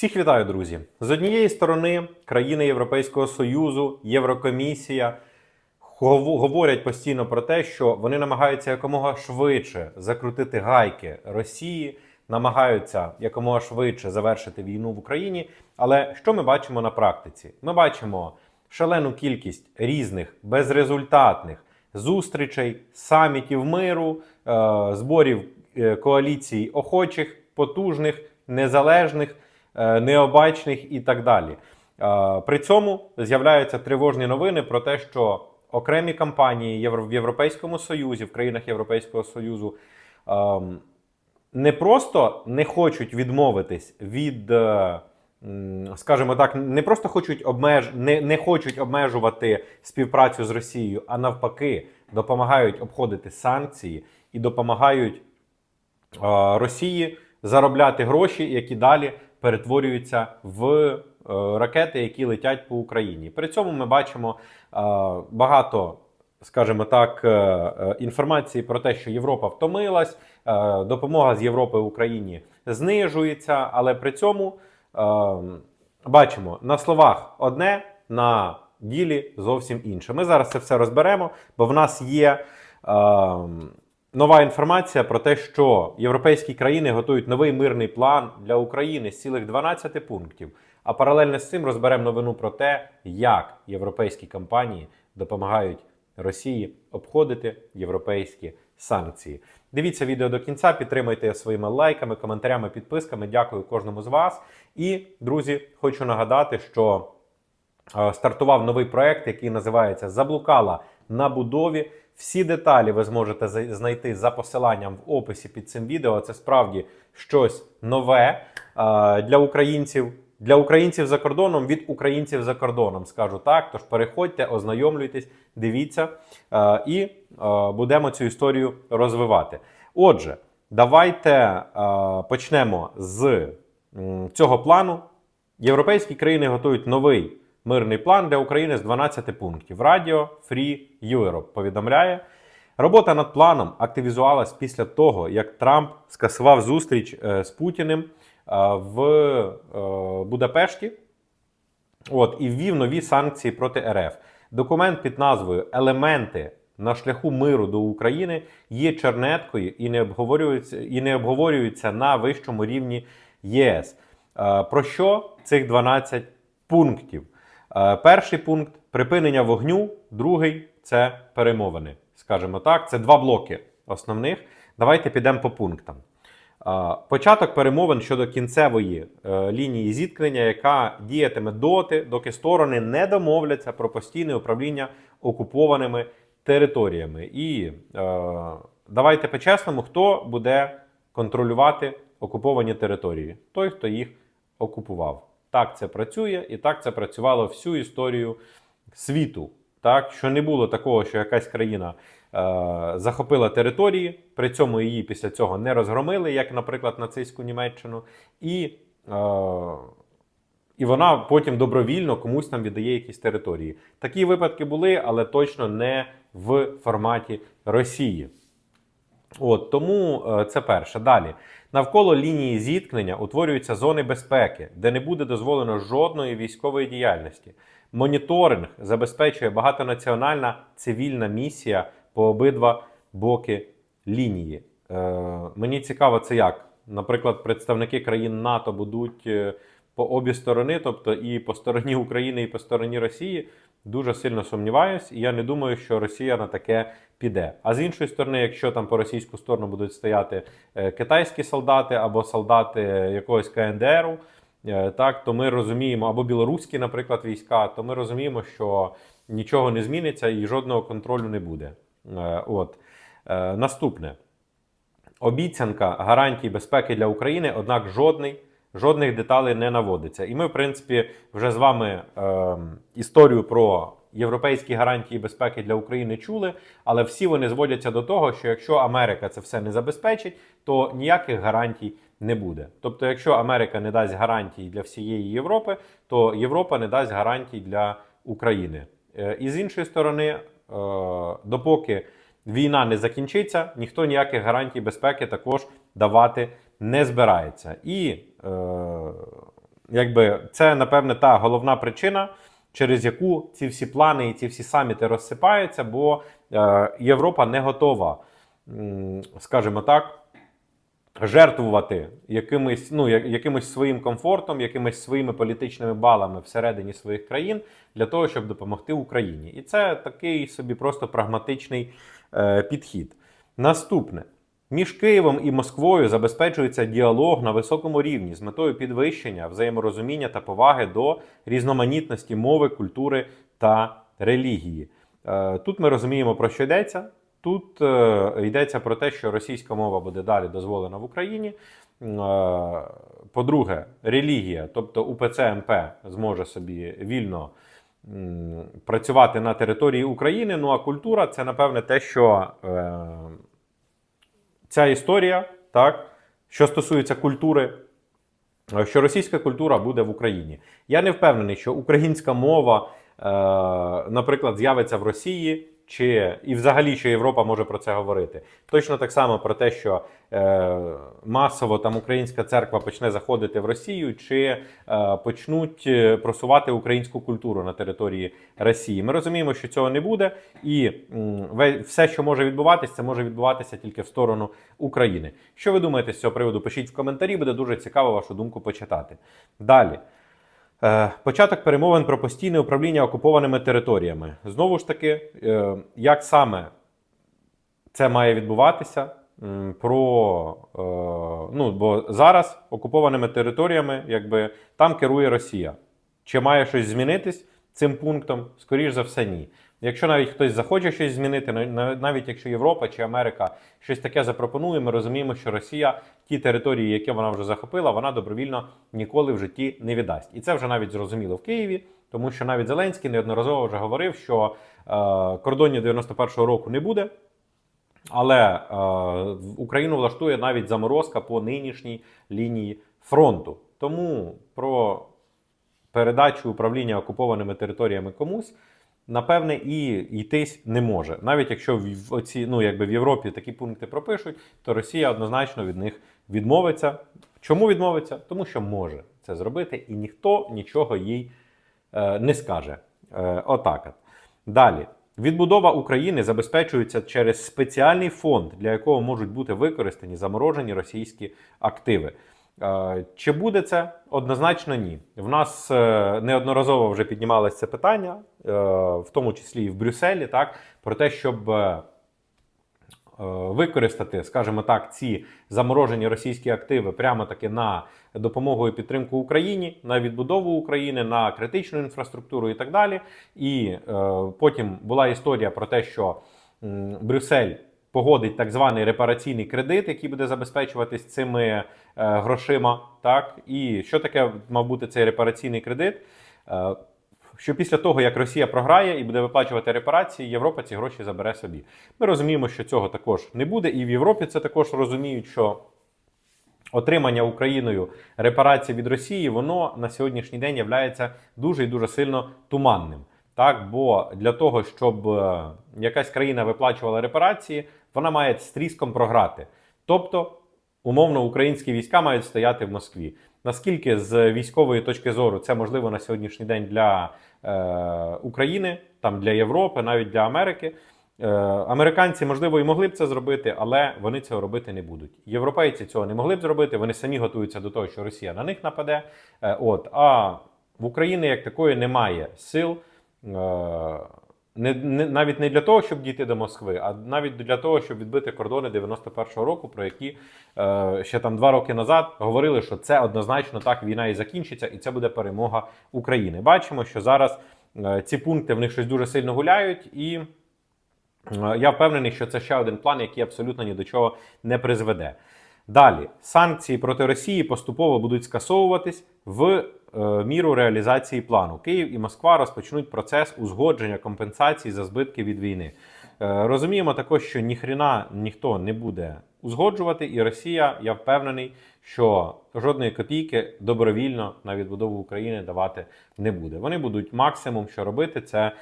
Всіх вітаю, друзі! З однієї сторони, країни Європейського Союзу, Єврокомісія говорять постійно про те, що вони намагаються якомога швидше закрутити гайки Росії, намагаються якомога швидше завершити війну в Україні. Але що ми бачимо на практиці? Ми бачимо шалену кількість різних безрезультатних зустрічей, самітів миру, е, зборів е, коаліцій охочих, потужних, незалежних, необачних і так далі. Е, При цьому з'являються тривожні новини про те, що окремі компанії в Європейському Союзі, в країнах Європейського Союзу ем, не просто не хочуть відмовитись від, е, скажімо так, не просто хочуть обмеж... не, не хочуть обмежувати співпрацю з Росією, а навпаки, допомагають обходити санкції і допомагають е, Росії заробляти гроші, які далі перетворюються в е, ракети, які летять по Україні. При цьому ми бачимо е, багато, скажімо так, е, інформації про те, що Європа втомилась, допомога з Європи Україні знижується, але при цьому бачимо на словах одне, на ділі зовсім інше. Ми зараз це все розберемо, бо в нас є. Нова інформація про те, що європейські країни готують новий мирний план для України з цілих 12 пунктів. А паралельно з цим розберемо новину про те, як європейські компанії допомагають Росії обходити європейські санкції. Дивіться відео до кінця, підтримайте своїми лайками, коментарями, підписками. Дякую кожному з вас. І, друзі, хочу нагадати, що е, стартував новий проект, який називається Заблукала на будові. Всі деталі ви зможете знайти за посиланням в описі під цим відео. Це справді щось нове е, для українців. Для українців за кордоном від українців за кордоном, скажу так. Тож переходьте, ознайомлюйтесь, дивіться е, і е, будемо цю історію розвивати. Отже, давайте почнемо з цього плану. Європейські країни готують новий мирний план для України з 12 пунктів. Радіо Free Europe повідомляє. Робота над планом активізувалась після того, як Трамп скасував зустріч е, з Путіним е, в е, Будапешті От, і ввів нові санкції проти РФ. Документ під назвою Елементи на шляху миру до України є чернеткою і не обговорюється, і не обговорюється на вищому рівні ЄС. Про що цих 12 пунктів? Е, Перший пункт припинення вогню, другий це перемовини. Скажімо так, це два блоки основних. Давайте підемо по пунктам. Е, Початок перемовин щодо кінцевої е, лінії зіткнення, яка діятиме доти, доки сторони не домовляться про постійне управління окупованими територіями. І давайте по-чесному, хто буде контролювати окуповані території? Той, хто їх окупував. Так це працює, і так це працювало всю історію світу. Так, що не було такого, що якась країна е, захопила території, при цьому її після цього не розгромили, як, наприклад, нацистську Німеччину, і, е, і вона потім добровільно комусь там віддає якісь території. Такі випадки були, але точно не в форматі Росії. От тому е, це перше. Далі навколо лінії зіткнення утворюються зони безпеки, де не буде дозволено жодної військової діяльності. Моніторинг забезпечує багатонаціональна цивільна місія по обидва боки лінії. Е, мені цікаво, це як. Наприклад, представники країн НАТО будуть е, по обі сторони, тобто і по стороні України, і по стороні Росії. Дуже сильно сумніваюсь, і я не думаю, що Росія на таке піде. А з іншої сторони, якщо там по російську сторону будуть стояти е, китайські солдати або солдати якогось КНДРу, е, так то ми розуміємо, або білоруські, наприклад, війська, то ми розуміємо, що нічого не зміниться і жодного контролю не буде. Е, От наступне обіцянка гарантій безпеки для України, однак жодний, жодних деталей не наводиться. І ми, в принципі, вже з вами е, історію про європейські гарантії безпеки для України чули, але всі вони зводяться до того, що якщо Америка це все не забезпечить, то ніяких гарантій не буде. Тобто, якщо Америка не дасть гарантій для всієї Європи, то Європа не дасть гарантій для України. Е, І з іншої сторони, е, допоки війна не закінчиться, ніхто ніяких гарантій безпеки також давати не збирається. І якби це, напевне, та головна причина, через яку ці всі плани і ці всі саміти розсипаються, бо е, Європа не готова, скажімо так, жертвувати якимось, ну, якимось своїм комфортом, якимись своїми політичними балами всередині своїх країн для того, щоб допомогти Україні. І це такий собі просто прагматичний е, підхід. Наступне. Між Києвом і Москвою забезпечується діалог на високому рівні з метою підвищення взаєморозуміння та поваги до різноманітності мови, культури та релігії. Е, Тут ми розуміємо, про що йдеться. Тут е, йдеться про те, що російська мова буде далі дозволена в Україні. Е, По-друге, релігія, тобто УПЦ МП зможе собі вільно працювати на території України. Ну а культура це, напевне, те, що ця історія, так, що стосується культури, е, що російська культура буде в Україні. Я не впевнений, що українська мова, е, наприклад, з'явиться в Росії. Чи і взагалі, що Європа може про це говорити? Точно так само про те, що е, масово там українська церква почне заходити в Росію, чи е, почнуть е, просувати українську культуру на території Росії. Ми розуміємо, що цього не буде, і м, все, що може відбуватися, це може відбуватися тільки в сторону України. Що ви думаєте з цього приводу? Пишіть в коментарі, буде дуже цікаво вашу думку почитати. Далі. Е, Початок перемовин про постійне управління окупованими територіями. Знову ж таки, е, як саме це має відбуватися? Про е, ну, бо зараз окупованими територіями, якби там керує Росія. Чи має щось змінитись цим пунктом? Скоріше за все, ні. Якщо навіть хтось захоче щось змінити, на- на- навіть якщо Європа чи Америка щось таке запропонує, ми розуміємо, що Росія ті території, які вона вже захопила, вона добровільно ніколи в житті не віддасть. І це вже навіть зрозуміло в Києві, тому що навіть Зеленський неодноразово вже говорив, що е, кордонів 91-го року не буде. Але е, Україну влаштує навіть заморозка по нинішній лінії фронту. Тому про передачу управління окупованими територіями комусь, напевне, і йтись не може. Навіть якщо в оці, ну, якби в Європі такі пункти пропишуть, то Росія однозначно від них відмовиться. Чому відмовиться? Тому що може це зробити, і ніхто нічого їй е, не скаже. Е, отак. От. Далі. Відбудова України забезпечується через спеціальний фонд, для якого можуть бути використані заморожені російські активи. Чи буде це? Однозначно ні. В нас е, неодноразово вже піднімалося це питання, е, в тому числі і в Брюсселі, так, про те, щоб е, використати, скажімо так, ці заморожені російські активи прямо таки на допомогу і підтримку Україні, на відбудову України, на критичну інфраструктуру і так далі. І потім була історія про те, що Брюссель погодить так званий репараційний кредит, який буде забезпечуватись цими е, грошима. Так, і що таке мав бути цей репараційний кредит? Е, що після того, як Росія програє і буде виплачувати репарації, Європа ці гроші забере собі. Ми розуміємо, що цього також не буде, і в Європі це також розуміють, що отримання Україною репарацій від Росії, воно на сьогоднішній день є дуже і дуже сильно туманним. Так, бо для того, щоб е, якась країна виплачувала репарації, вона має з тріском програти. Тобто, умовно, українські війська мають стояти в Москві. Наскільки з військової точки зору це можливо на сьогоднішній день для е, України, там для Європи, навіть для Америки. Е, американці, можливо, і могли б це зробити, але вони цього робити не будуть. Європейці цього не могли б зробити. Вони самі готуються до того, що Росія на них нападе. Е, от а в Україні як такої немає сил. Е, не, не, навіть не для того, щоб дійти до Москви, а навіть для того, щоб відбити кордони 91-го року, про які е, ще там два роки назад говорили, що це однозначно так війна і закінчиться, і це буде перемога України. Бачимо, що зараз е, ці пункти в них щось дуже сильно гуляють, і е, я впевнений, що це ще один план, який абсолютно ні до чого не призведе. Далі санкції проти Росії поступово будуть скасовуватись в міру реалізації плану. Київ і Москва розпочнуть процес узгодження компенсацій за збитки від війни. Е, розуміємо також, що ніхрена ніхто не буде узгоджувати, і Росія, я впевнений, що жодної копійки добровільно на відбудову України давати не буде. Вони будуть максимум, що робити, це е,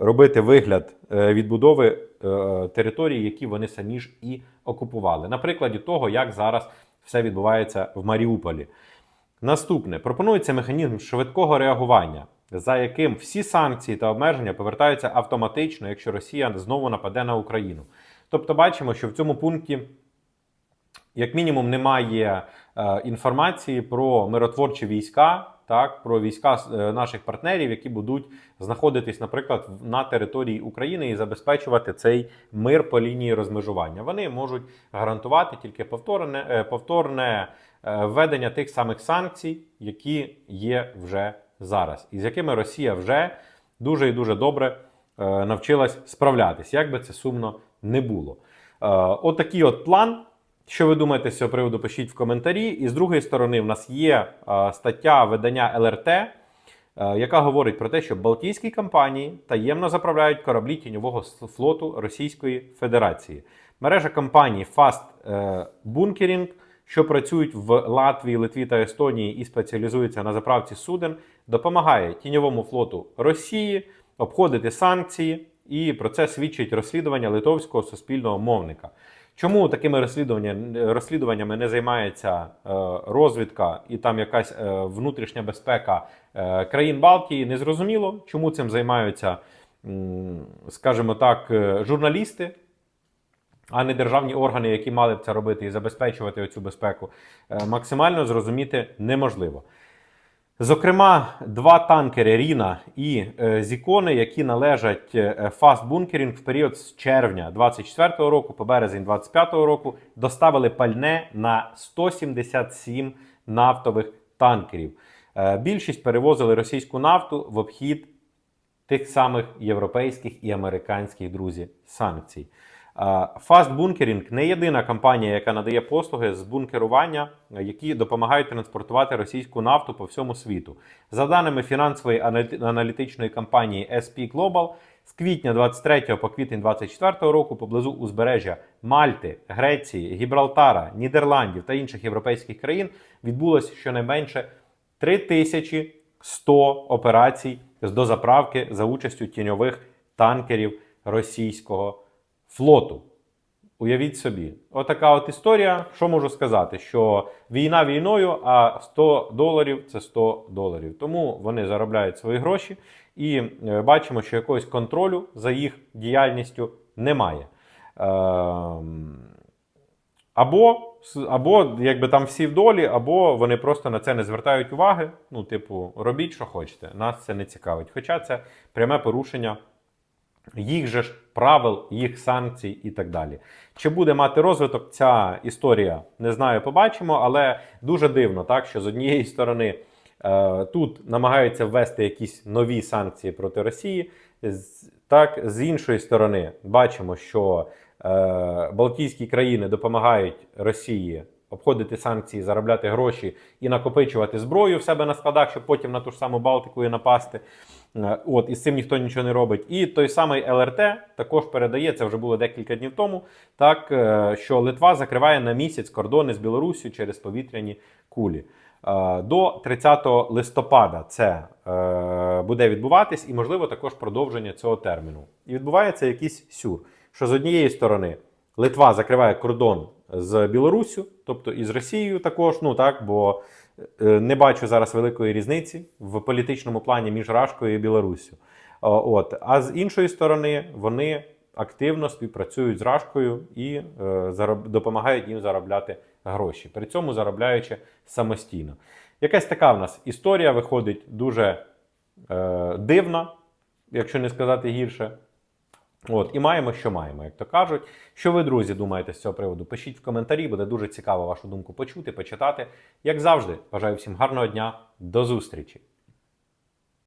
робити вигляд е, відбудови е, територій, які вони самі ж і окупували. На прикладі того, як зараз все відбувається в Маріуполі. Наступне пропонується механізм швидкого реагування, за яким всі санкції та обмеження повертаються автоматично, якщо Росія знову нападе на Україну. Тобто, бачимо, що в цьому пункті, як мінімум, немає е, інформації про миротворчі війська, так, про війська е, наших партнерів, які будуть знаходитись, наприклад, на території України і забезпечувати цей мир по лінії розмежування. Вони можуть гарантувати тільки повторне, е, повторне е, введення тих самих санкцій, які є вже зараз, і з якими Росія вже дуже і дуже добре навчилась справлятись, як би це сумно не було. Отакий от план. Що ви думаєте з цього приводу? Пишіть в коментарі. І з другої сторони, в нас є стаття видання ЛРТ, е, яка говорить про те, що Балтійські компанії таємно заправляють кораблі тіньового флоту Російської Федерації. Мережа компаній Fast е, Bunkering, що працюють в Латвії, Литві та Естонії і спеціалізуються на заправці суден, допомагає тіньовому флоту Росії обходити санкції, і про це свідчить розслідування литовського суспільного мовника. Чому такими розслідування- розслідуваннями не займається е, розвідка і там якась е, внутрішня безпека е, країн Балтії? Незрозуміло. Чому цим займаються, скажімо так, журналісти, а не державні органи, які мали б це робити і забезпечувати цю безпеку, максимально зрозуміти неможливо. Зокрема, два танкери Ріна і е, Зікони, які належать Bunkering в період з червня 24 року по березень 25 року, доставили пальне на 177 нафтових танкерів. Е, Більшість перевозили російську нафту в обхід тих самих європейських і американських друзі санкцій. Fast Bunkering не єдина компанія, яка надає послуги з бункерування, які допомагають транспортувати російську нафту по всьому світу. За даними фінансової аналіти- аналітичної компанії SP Global, з квітня 23 по квітень 24 року поблизу узбережжя Мальти, Греції, Гібралтара, Нідерландів та інших європейських країн відбулося щонайменше 3100 операцій з дозаправки за участю тіньових танкерів російського флоту. Уявіть собі, отака от історія. Що можу сказати? Що війна війною, а 100 доларів це 100 доларів. Тому вони заробляють свої гроші і е, бачимо, що якогось контролю за їх діяльністю немає. Ем, або, або якби там всі в долі, або вони просто на це не звертають уваги. Ну, типу, робіть, що хочете. Нас це не цікавить. Хоча це пряме порушення їх же ж правил, їх санкцій і так далі. Чи буде мати розвиток ця історія? Не знаю, побачимо, але дуже дивно, так що з однієї сторони е, тут намагаються ввести якісь нові санкції проти Росії. Так, з іншої сторони, бачимо, що е, Балтійські країни допомагають Росії обходити санкції, заробляти гроші і накопичувати зброю в себе на складах, щоб потім на ту ж саму Балтику і напасти. Е, От, і з цим ніхто нічого не робить. І той самий ЛРТ також передає, це вже було декілька днів тому, так, е, що Литва закриває на місяць кордони з Білоруссю через повітряні кулі. Е, До 30 листопада це буде відбуватись, і, можливо, також продовження цього терміну. І відбувається якийсь сюр, що з однієї сторони Литва закриває кордон з Білоруссю, тобто і з Росією також, ну так, бо е, не бачу зараз великої різниці в політичному плані між Рашкою і Білоруссю. От. А з іншої сторони, вони активно співпрацюють з Рашкою і е, допомагають їм заробляти гроші, при цьому заробляючи самостійно. Якась така в нас історія виходить дуже е, дивна, якщо не сказати гірше. От, і маємо, що маємо, як то кажуть. Що ви, друзі, думаєте з цього приводу? Пишіть в коментарі, буде дуже цікаво вашу думку почути, почитати. Як завжди, бажаю всім гарного дня, до зустрічі!